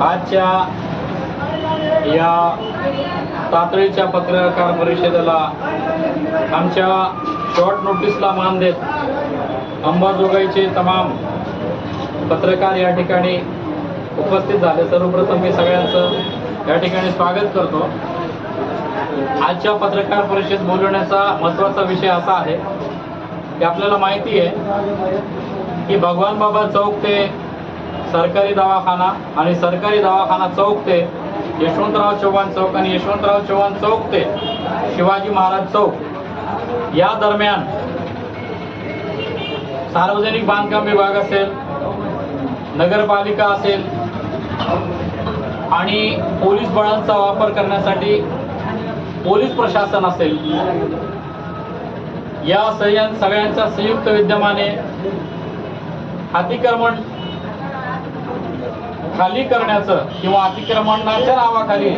आजच्या या तातडीच्या पत्रकार परिषदेला आमच्या शॉर्ट नोटीसला मान देत अंबाजोगाईचे तमाम पत्रकार या ठिकाणी उपस्थित झाले. सर्वप्रथम मी सगळ्यांचं या ठिकाणी स्वागत करतो. आजच्या पत्रकार परिषद बोलवण्याचा महत्त्वाचा विषय असा आहे की आपल्याला माहिती आहे की भगवान बाबा चौक ते सरकारी दवाखाना आणि सरकारी दवाखाना चौक ते यशवंतराव चव्हाण चौक आणि यशवंतराव चव्हाण चौक ते शिवाजी महाराज चौक. या दरम्यान सार्वजनिक बांधकाम विभाग असेल नगरपालिका असेल आणि पोलीस बळांचा वापर करण्यासाठी पोलीस प्रशासन असेल. या सगळ्या सगळ्यांच्या संयुक्त विद्यमाने अतिक्रमण खाली करण्याचं किंवा अतिक्रमणाच्या नावाखाली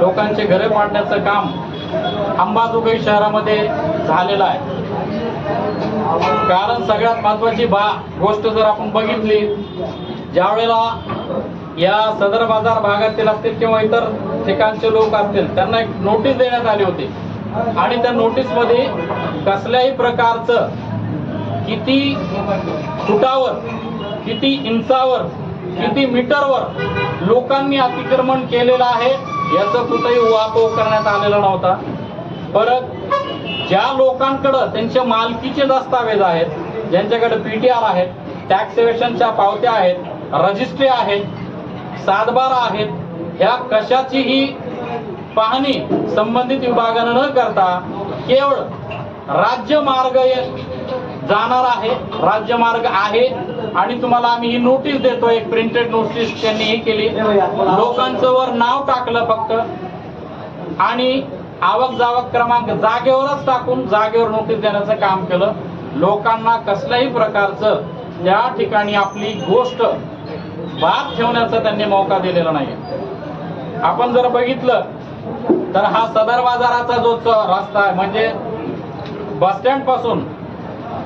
लोकांचे घरे पाडण्याचं काम अंबाजोगाई शहरामध्ये झालेलं आहे. कारण सगळ्यात महत्वाची बा गोष्ट जर आपण बघितली ज्यावेळेला या सदर बाजार भागातील असतील किंवा इतर ठिकाणचे लोक असतील त्यांना एक नोटीस देण्यात आली होती. आणि त्या नोटीसमध्ये कसल्याही प्रकारचं किती फुटावर किती इंचावर किती मीटरवर लोकांनी अतिक्रमण केलेलं आहे याचं कुठेही उहापोह करण्यात आलेला नव्हता. परत ज्या लोकांकडं त्यांच्या मालकीचे दस्तावेज आहेत ज्यांच्याकडे पी टी आर आहेत टॅक्सेवेशनच्या पावत्या आहेत रजिस्ट्री आहेत सातबारा आहेत ह्या कशाचीही पाहणी संबंधित विभागानं न करता केवळ राज्य मार्ग जाणार आहे राज्यमार्ग आहे. आणि तुम्हाला आम्ही ही नोटीस देतो एक प्रिंटेड नोटीस त्यांनी ही केली. लोकांचं वर नाव टाकलं फक्त. आणि आवक जावक क्रमांक जागेवरच टाकून जागेवर नोटीस देण्याचं काम केलं. लोकांना कसल्याही प्रकारचं त्या ठिकाणी आपली गोष्ट बाद ठेवण्याचा त्यांनी मौका दिलेला नाही आपण जर बघितलं तर हा सदर बाजाराचा जो रस्ता आहे म्हणजे बस स्टँडपासून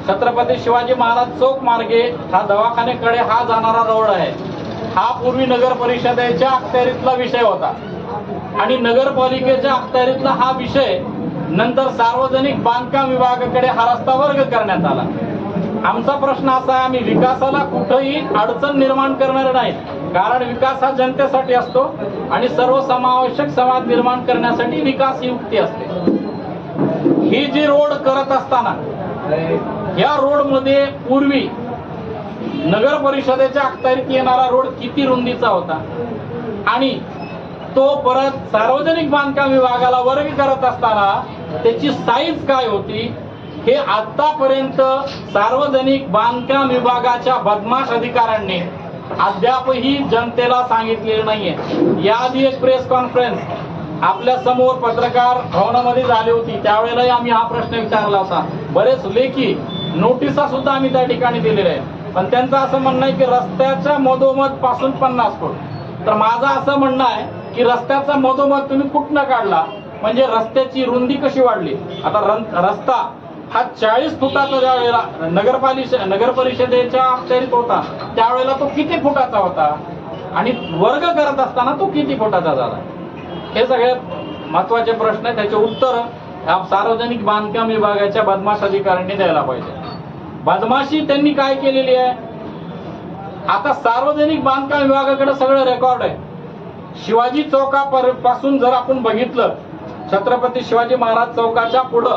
छत्रपती शिवाजी महाराज चौक मार्गे हा दवाखान्याकडे हा जाणारा रोड आहे. हा पूर्वी नगर परिषदेच्या अखत्यारीतला विषय होता. आणि नगरपालिकेच्या अखत्यारीतला हा विषय नंतर सार्वजनिक बांधकाम विभागाकडे हा रस्ता वर्ग करण्यात आला. आमचा प्रश्न असा आहे आम्ही विकासाला कुठंही अडचण निर्माण करणार नाहीत कारण विकास हा जनतेसाठी असतो आणि सर्वसमावेशक समाज निर्माण करण्यासाठी विकास ही युक्ती असते. ही जी रोड करत असताना या रोडमध्ये पूर्वी नगर परिषदेच्या अखत्यारीत येणारा रोड किती रुंदीचा होता? आणि तो परत सार्वजनिक बांधकाम विभागाला वर्ग करत असताना त्याची साईज काय होती? हे आतापर्यंत सार्वजनिक बांधकाम विभागाच्या बदमाश अधिकाऱ्यांनी अद्यापही जनतेला सांगितलेलं नाहीये. याआधी एक प्रेस कॉन्फरन्स आपल्यासमोर पत्रकार भवनामध्ये झाली होती. त्यावेळेलाही आम्ही हा प्रश्न विचारला होता. बरेच लेखी नोटिसा सुद्धा आम्ही त्या ठिकाणी दिलेल्या आहेत. पण त्यांचं असं म्हणणं आहे की रस्त्याच्या मधोमधपासून पन्नास फूट. तर माझं असं म्हणणं आहे की रस्त्याचा मधोमध तुम्ही कुठनं काढला? म्हणजे रस्त्याची रुंदी कशी वाढली? आता रन- रस्ता हा चाळीस फुटाचा ज्या वेळेला नगरपालिका नगर परिषदेच्या अखत्यारीत होता त्यावेळेला तो किती फुटाचा होता? आणि वर्ग करत असताना तो किती फुटाचा झाला? हे सगळे महत्त्वाचे प्रश्न आहे त्याचे उत्तर सार्वजनिक बांधकाम विभागाच्या बदमाश अधिकाऱ्यांनी द्यायला पाहिजे. बदमाशी त्यांनी काय केलेली आहे? आता सार्वजनिक बांधकाम विभागाकडे सगळं रेकॉर्ड आहे. शिवाजी चौका पासून जर आपण बघितलं छत्रपती शिवाजी महाराज चौकाच्या पुढं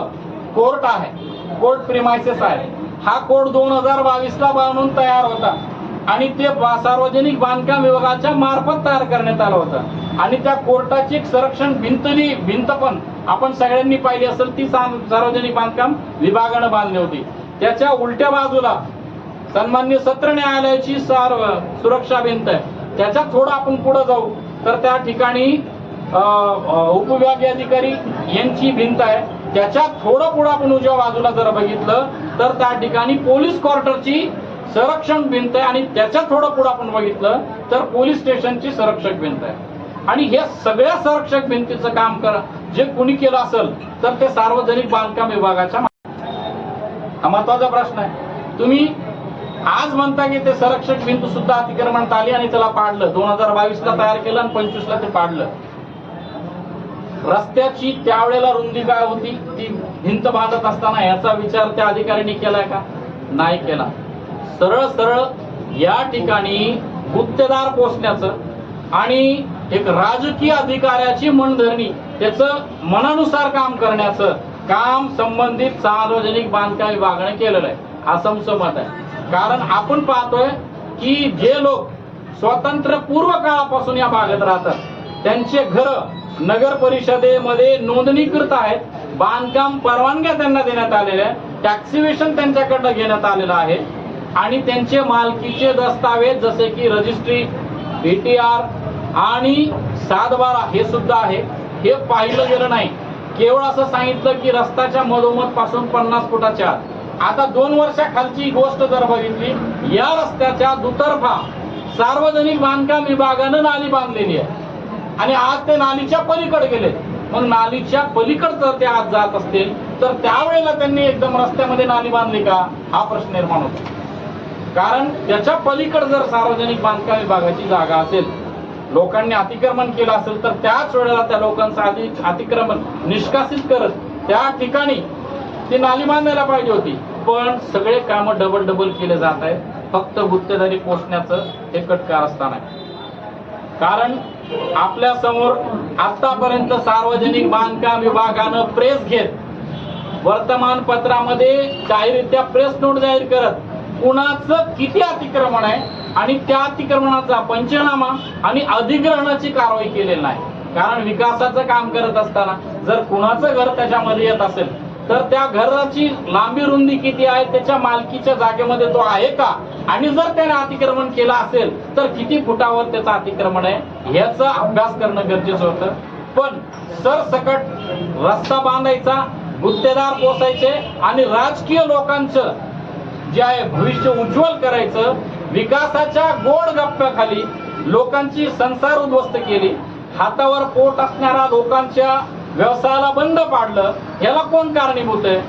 कोर्ट आहे. कोर्ट प्रिमायसेस आहे. हा कोर्ट दोन हजार बावीस ला बांधून तयार होता. आणि ते बा- सार्वजनिक बांधकाम विभागाच्या मार्फत तयार करण्यात आलं होतं. आणि त्या कोर्टाची एक संरक्षण भिंतली भिंत पण आपण सगळ्यांनी पाहिली असेल ती सार्वजनिक बांधकाम विभागानं बांधली होती. त्याच्या उलट्या बाजूला सन्मान्य सत्र न्यायालयाची सार सुरक्षा भिंत आहे. त्याच्या थोडं आपण पुढे जाऊ. तर त्या ठिकाणी उपविभागीय अधिकारी यांची भिंत आहे. त्याच्या थोडं पुढं आपण उजव्या बाजूला जर बघितलं तर त्या ठिकाणी पोलीस क्वार्टरची संरक्षण भिंत आहे आणि त्याच्या थोडं पुढं आपण बघितलं तर पोलीस स्टेशनची संरक्षक भिंत आहे. आणि हे सगळ्या संरक्षक भिंतीचं काम करा. जे कुणी केलं असेल तर ते सार्वजनिक बांधकाम विभागाच्या हा महत्त्वाचा प्रश्न आहे. तुम्ही आज म्हणता की ते संरक्षक भिंत सुद्धा अतिक्रमणात आली आणि त्याला पाडलं. दोन हजार बावीस ला तयार केलं आणि पंचवीस ला ते पाडलं. रस्त्याची त्यावेळेला रुंदी काय होती? ती भिंत बांधत असताना याचा विचार त्या अधिकाऱ्यांनी केलाय का? नाही केला. सरळ सरळ या ठिकाणी गुत्तेदार पोचण्याचं आणि एक राजकीय अधिकाऱ्याची मनधरणी त्याचं मनानुसार काम करण्याचं काम संबंधित सार्वजनिक बांधकाम विभागाने केलेलं आहे. असं मत आहे. कारण आपण पाहतोय की जे लोक स्वतंत्र पूर्व काळापासून या भागात राहतात त्यांचे घर नगर परिषदेमध्ये नोंदणीकृत आहेत. बांधकाम परवानग्या त्यांना देण्यात आलेल्या आहेत. टॅक्सिवेशन त्यांच्याकडनं घेण्यात आलेलं आहे. आणि त्यांचे मालकीचे दस्तावेज जसे की रजिस्ट्री बीटीआर आणि सातबारा हे सुद्धा आहे. हे पाहिलं गेलं नाही. केवळ असं सांगितलं की रस्त्याच्या मधोमधपासून पन्नास फुटाच्या. आता दोन वर्षाखालची गोष्ट जर बघितली या रस्त्याच्या दुतर्फा सार्वजनिक बांधकाम विभागानं नाली बांधलेली आहे आणि आज ते नालीच्या पलीकडे गेले मग नालीच्या पलीकड जर ते आज जात असतील तर त्यावेळेला त्यांनी एकदम रस्त्यामध्ये नाली बांधली का? हा प्रश्न निर्माण होतो. कारण त्याच्या पलीकड जर सार्वजनिक बांधकाम विभागाची जागा असेल लोकांनी अतिक्रमण केलं असेल तर त्याच वेळेला त्या लोकांचं आधी अतिक्रमण निष्कासित करत त्या ठिकाणी ती नाली बांधायला पाहिजे होती. पण सगळे कामं डबल डबल केले जात आहेत. फक्त गुत्तेदारी पोचण्याचं हे कटकारस्थान आहे. कारण आपल्यासमोर आतापर्यंत सार्वजनिक बांधकाम विभागानं प्रेस घेत वर्तमानपत्रामध्ये जाहीररित्या प्रेस नोट जाहीर करत कुणाचं किती अतिक्रमण आहे आणि त्या अतिक्रमणाचा पंचनामा आणि अधिग्रहणाची कारवाई केलेली नाही. कारण विकासाचं काम करत असताना जर कुणाचं घर त्याच्यामध्ये येत असेल तर त्या घराची लांबी रुंदी किती आहे त्याच्या मालकीच्या जागेमध्ये तो आहे का? आणि जर त्याने अतिक्रमण केलं असेल तर किती फुटावर त्याचं अतिक्रमण आहे याचा अभ्यास करणं गरजेचं होतं. पण सरसकट रस्ता बांधायचा गुत्तेदार पोसायचे आणि राजकीय लोकांचं जे आहे भविष्य उज्ज्वल करायचं विकासाच्या गोड गप्प्याखाली लोकांची संसार उद्ध्वस्त केली. हातावर पोट असणाऱ्या लोकांच्या व्यवसायाला बंद पाडलं याला कोण कारणीभूत आहे?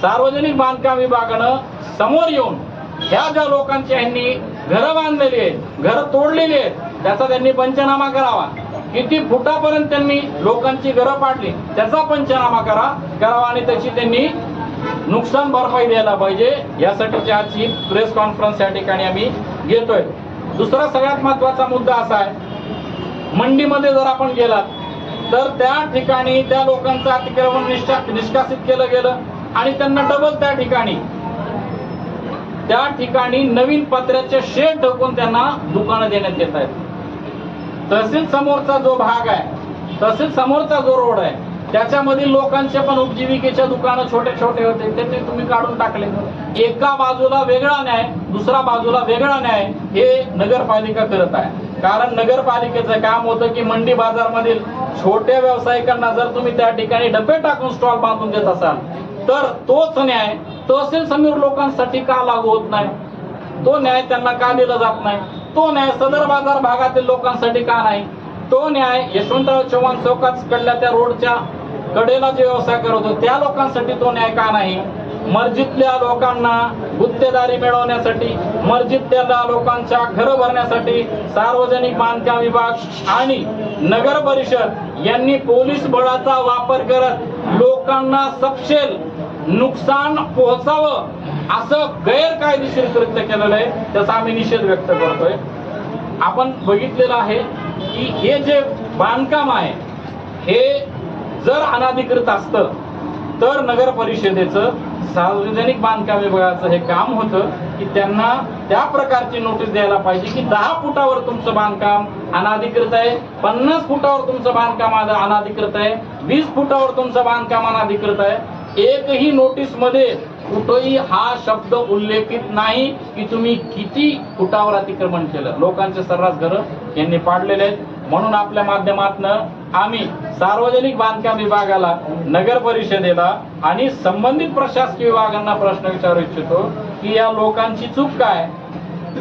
सार्वजनिक बांधकाम विभागानं समोर येऊन ह्या ज्या लोकांची यांनी घरं बांधलेली आहेत घरं तोडलेली आहेत त्याचा त्यांनी पंचनामा करावा. किती फुटापर्यंत त्यांनी लोकांची घरं पाडली त्याचा पंचनामा करा करावा आणि त्याची त्यांनी नुकसान भरपाई द्यायला पाहिजे. यासाठीची आजची प्रेस कॉन्फरन्स या ठिकाणी आम्ही घेतोय. दुसरा सगळ्यात महत्त्वाचा मुद्दा असा आहे. मंडीमध्ये जर आपण गेलात तर त्या ठिकाणी त्या लोकांचं अतिक्रमण निष्कासित केलं गेलं आणि त्यांना डबल त्या ठिकाणी. त्या ठिकाणी नवीन पत्र्याचे शेड ठोकून त्यांना दुकानं देण्यात येत आहेत. तहसील समोरचा जो भाग आहे तहसील समोरचा जो रोड आहे त्याच्यामधील लोकांचे पण उपजीविकेच्या दुकानं छोटे छोटे होते. ते ते तुम्ही काढून टाकले. एका बाजूला वेगळा न्याय दुसरा बाजूला वेगळा न्याय हे नगरपालिका करत आहे. कारण नगरपालिकेचं काम होतं की मंडी बाजारमधील छोट्या व्यावसायिकांना जर तुम्ही त्या ठिकाणी डबे टाकून स्टॉल बांधून देत असाल तर तोच न्याय तहसील समीर लोकांसाठी का लागू होत नाही? तो न्याय त्यांना का दिला जात नाही? तो न्याय सदर बाजार भागातील लोकांसाठी का नाही? तो न्याय यशवंतराव चव्हाण चौकात कडल्या त्या रोडच्या कडेला जे व्यवसाय करत होतो त्या लोकांसाठी तो न्याय का नाही? मर्जीतल्या लोकांना गुत्तेदारी मिळवण्यासाठी मर्जीतल्या लोकांच्या घरं भरण्यासाठी सार्वजनिक बांधकाम विभाग आणि नगर परिषद यांनी पोलीस बळाचा वापर करत लोकांना सपशेल नुकसान पोहोचावं असं गैरकायदेशीर कृत्य केलेलं आहे त्याचा आम्ही निषेध व्यक्त करतोय. आपण बघितलेलं आहे की हे जे बांधकाम आहे हे जर अनाधिकृत असतं तर नगर परिषदेचं सार्वजनिक बांधकाम विभागाचं हे काम होतं की त्यांना त्या प्रकारची नोटीस द्यायला पाहिजे की दहा फुटावर तुमचं बांधकाम अनाधिकृत आहे पन्नास फुटावर तुमचं बांधकाम अनाधिकृत आहे वीस फुटावर तुमचं बांधकाम अनाधिकृत आहे. एकही नोटीसमध्ये कुठंही हा शब्द उल्लेखित नाही की तुम्ही किती फुटावर अतिक्रमण केलं. लोकांचे सर्रास घरं यांनी पाडलेले आहेत. म्हणून आपल्या माध्यमातनं आम्ही सार्वजनिक बांधकाम विभागाला नगर परिषदेला आणि संबंधित प्रशासकीय विभागांना प्रश्न विचारू इच्छितो की या लोकांची चूक काय?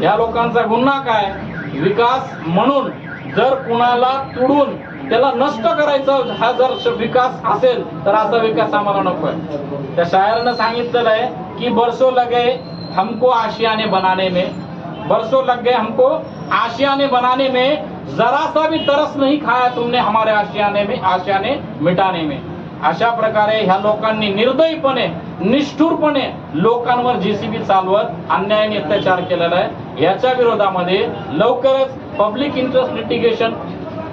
या लोकांचा गुन्हा काय? विकास म्हणून जर कुणाला तुडून त्याला नष्ट करायचं हा जर विकास असेल तर असा विकास आम्हाला नको आहे. त्या शायरनं सांगितलेलं आहे की बरसो लगे हमको आशियाने बनाने में. बरसो लग गए हमको आशियाने बनाने में. जरा सा भी तरस नहीं खाया तुमने हमारे आशियाने में आशियाने मिटाने में. अशा प्रकारे ह्या लोकांनी निर्दयीपणे निष्ठुरपणे लोकांवर जेसीबी चालवत अन्यायाने अत्याचार केलेला आहे. याच्या विरोधामध्ये लवकरच पब्लिक इंटरेस्ट लिटिगेशन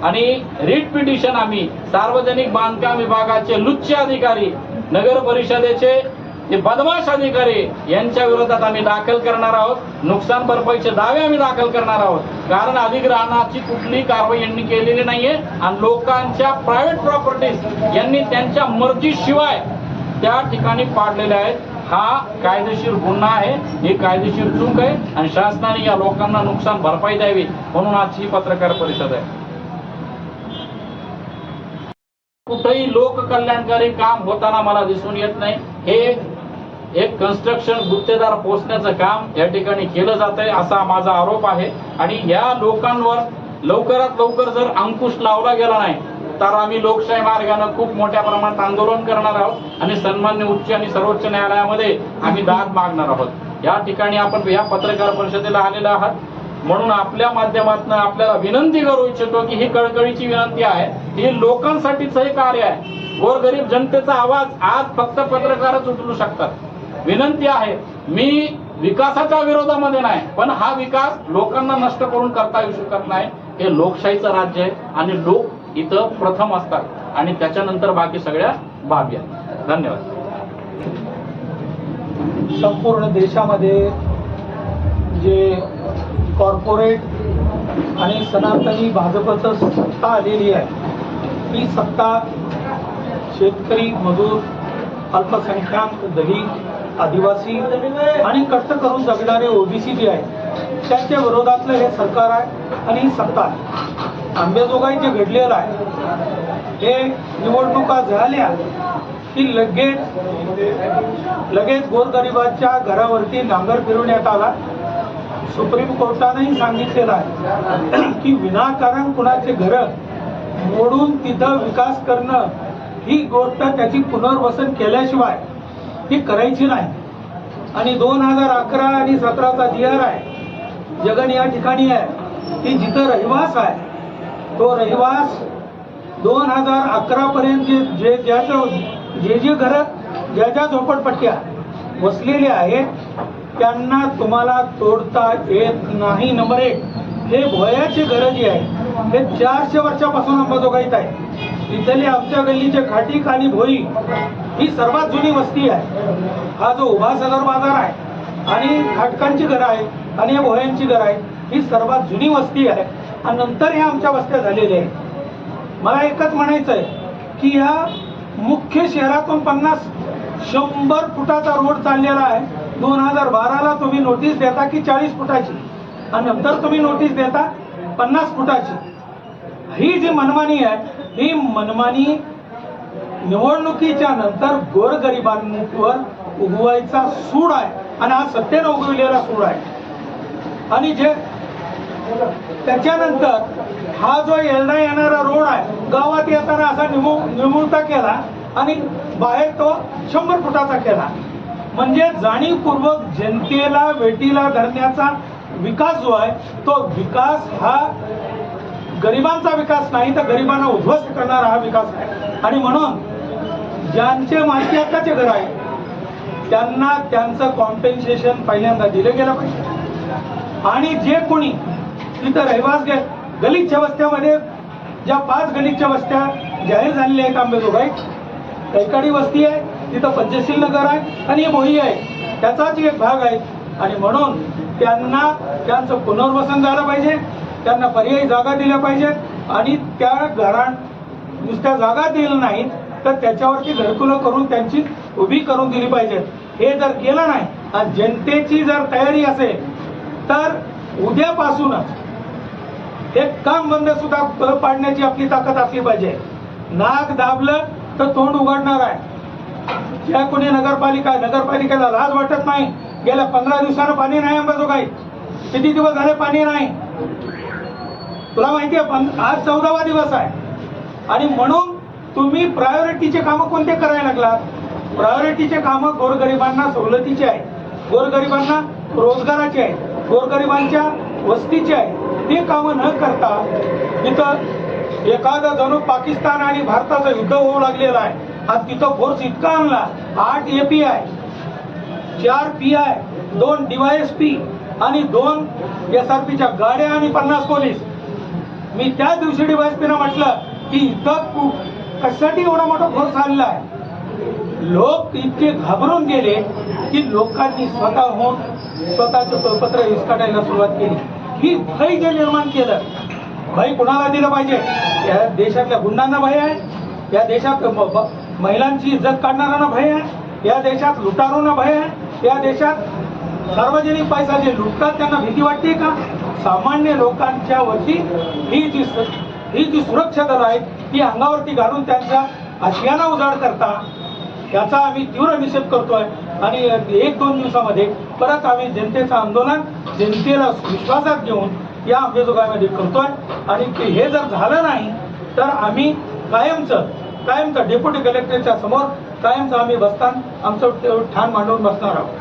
आणि रिट पिटिशन आम्ही सार्वजनिक बांधकाम विभागाचे लुच्चे अधिकारी नगर परिषदेचे जे बदमाश अधिकारी यांच्या विरोधात आम्ही दाखल करणार आहोत. नुकसान भरपाईचे दावे आम्ही दाखल करणार आहोत. कारण अधिग्रहणाची कुठली कारवाई यांनी केलेली नाहीये आणि लोकांच्या प्रायव्हेट प्रॉपर्टीज यांनी त्यांच्या मर्जीशिवाय त्या ठिकाणी पाडलेल्या आहेत. हा कायदेशीर गुन्हा आहे ही कायदेशीर चूक आहे आणि शासनाने या लोकांना नुकसान भरपाई द्यावी म्हणून आज ही पत्रकार परिषद आहे. कुठेही लोक कल्याणकारी काम होताना मला दिसून येत नाही. हे एक कन्स्ट्रक्शन गुत्तेदार पोचण्याचं काम या ठिकाणी केलं जात आहे असा माझा आरोप आहे. आणि या लोकांवर लवकरात लवकर जर अंकुश लावला गेला नाही तर आम्ही लोकशाही मार्गानं खूप मोठ्या प्रमाणात आंदोलन करणार आहोत. आणि सन्मान्य उच्च आणि सर्वोच्च न्यायालयामध्ये आम्ही दाद मागणार आहोत. या ठिकाणी आपण या पत्रकार परिषदेला आलेलो आहात. म्हणून आपल्या माध्यमातून आपल्याला विनंती करू इच्छितो की ही कळकळीची विनंती आहे ही लोकांसाठीच हे कार्य आहे. गोरगरीब जनतेचा आवाज आज फक्त पत्रकारच उचलू शकतात. विनंती आहे मी विकासाच्या विरोधामध्ये नाही पण हा विकास लोकांना नष्ट करून करता येऊ शकत नाही. हे लोकशाहीचं राज्य आहे आणि लोक इथं प्रथम असतात आणि त्याच्यानंतर बाकी सगळ्या बाबी आहेत. धन्यवाद. संपूर्ण देशामध्ये जे कॉर्पोरेट आणि सनातनी भाजपचं सत्ता आलेली आहे. ही सत्ता शेतकरी मजूर अल्पसंख्याक दलित आदिवासी आणि कष्ट करून जगणारे ओबीसी जे आहे त्यांच्या विरोधातलं हे सरकार आहे आणि ही सत्ता आहे. आंबेजोगाई जे घडलेलं आहे हे निवडणुका झाल्या की लगेच लगेच गोरगरिबाच्या घरावरती नांगर फिरवण्यात आला. सुप्रीम कोर्टानेही सांगितलेलं आहे की विनाकारण कुणाचे घर मोडून तिथं विकास करणं ही गोष्ट त्याची पुनर्वसन केल्याशिवाय ती करायची नाही. आणि दोन हजार अकरा आणि सतराचा जी आर आहे जगन या ठिकाणी आहे की जिथं रहिवास आहे तो रहिवास दोन हजार अकरापर्यंत जे जे ज्याचं जे जे घरं ज्या ज्या झोपडपट्ट्या वसलेल्या आहेत त्यांना तुम्हाला तोडता येत नाही. नंबर एक हे भोयाचे घरं जी आहे. हे चारशे वर्षापासून अंबाजोगाईत आहे. इथली आमच्या गल्लीचे खाटीक आणि भोई ही सर्वात जुनी वस्ती आहे. हा जो उभा सदर बाजार आहे आणि खाटकांची घरं आहेत आणि या भोयांची घरं आहेत ही सर्वात जुनी वस्ती आहे. आणि नंतर ह्या आमच्या वस्त्या झालेल्या आहेत. मला एकच म्हणायचं आहे की ह्या मुख्य शहरातून पन्नास शंभर फुटाचा रोड चाललेला आहे. दोन हजार बाराला तुम्ही नोटीस देता की चाळीस फुटाची. आणि नंतर तुम्ही नोटीस देता पन्नास फुटाची. ही जी मनमानी आहे ही मनमानी निवडणुकीच्या नंतर गोरगरिबांवर उगवायचा सूड आहे. आणि हा सत्तेनं उगविलेला सूड आहे. आणि जे त्याच्यानंतर हा जो येणा येणारा रोड आहे गावात येताना असा निमू निमुळता केला आणि बाहेर तो शंभर फुटाचा केला. म्हणजे जाणीवपूर्वक जनतेला वेटीला धरण्याचा विकास जो आहे तो विकास हा गरिबांचा विकास नाही तर गरिबांना उद्ध्वस्त करणारा हा विकास आहे. आणि म्हणून ज्यांचे मालकी हक्काचे घर आहे त्यांना त्यांचं कॉम्पेन्सेशन पहिल्यांदा दिलं गेलं पाहिजे. आणि जे कोणी तिथं रहिवास घे गलितच्या वस्त्यामध्ये ज्या पाच गलितच्या वस्त्या जाहीर झालेल्या आहेत आंबेजोगाई कैकाडी वस्ती आहे तिथं पंचशील नगर आहे आणि मोही आहे. त्याचाच एक भाग आहे. आणि म्हणून त्यांना त्यांचं पुनर्वसन झालं पाहिजे. त्यांना पर्यायी जागा दिल्या पाहिजेत. आणि त्या घरां नुसत्या जागा दिल्या नाहीत तर त्याच्यावरती घरकुलं करून त्यांची उभी करून दिली पाहिजेत. हे जर केलं नाही आणि जनतेची जर तयारी असेल तर उद्यापासूनच एक काम बंद सुद्धा पाडण्याची आपली ताकद असली पाहिजे. नाक दाबलं तर तोंड उघडणार आहे. या कोणी नगरपालिका नगरपालिकेला लाज वाटत नाही. गेल्या पंधरा दिवसानं पाणी नाही अंबाजोगाई किती दिवस झाले पाणी नाही? तुला माहिती आहे आज चौदावा दिवस आहे. आणि म्हणून तुम्ही प्रायोरिटीचे कामं कोणते करायला लागलात? प्रायोरिटीचे कामं गोरगरिबांना सवलतीचे आहे गोरगरिबांना रोजगाराचे आहे गोरगरिबांच्या वस्तीचे आहे ते कामं न करता इथं एखादा जणू पाकिस्तान आणि भारताचं युद्ध होऊ लागलेलं आहे. आज तिथं फोर्स इतका आणला आठ ए पी आय चार पी आय दोन पी आणि दोन एस आर पीच्या गाड्या आणि पन्नास पोलीस. मी त्या दिवशी डीवायएसपीनं म्हटलं की इथं कशासाठी एवढा मोठा फोर्स आणला आहे लोक इतके घाबरून गेले की लोकांनी स्वतःहून स्वतःचं पत्र विस्कटायला सुरुवात केली. ही भय जे निर्माण केलं भय कुणाला दिलं पाहिजे? या देशातल्या गुंडांना भय आहे या देशात महिलांची इज्जत काढणाऱ्यांना भय आहे. या देशात लुटारूंना भय आहे. या देशात सार्वजनिक पैसा जे लुटतात त्यांना भीती वाटते का? सामान्य लोकांच्या वरती ही जी ही जी सुरक्षा दल आहेत ती अंगावरती घालून त्यांच्या आशियाना उजाड करता याचा आम्ही तीव्र निषेध करतोय. आणि एक दोन दिवसामध्ये परत आम्ही जनतेचं आंदोलन जनतेला विश्वासात घेऊन या अंबेजोगाईमध्ये करतोय. आणि ते हे जर झालं नाही तर आम्ही कायमचं कायमचा डेप्युटी कलेक्टरच्या समोर कायमचा आम्ही बसताना आमचं ठाण मांडून बसणार आहोत.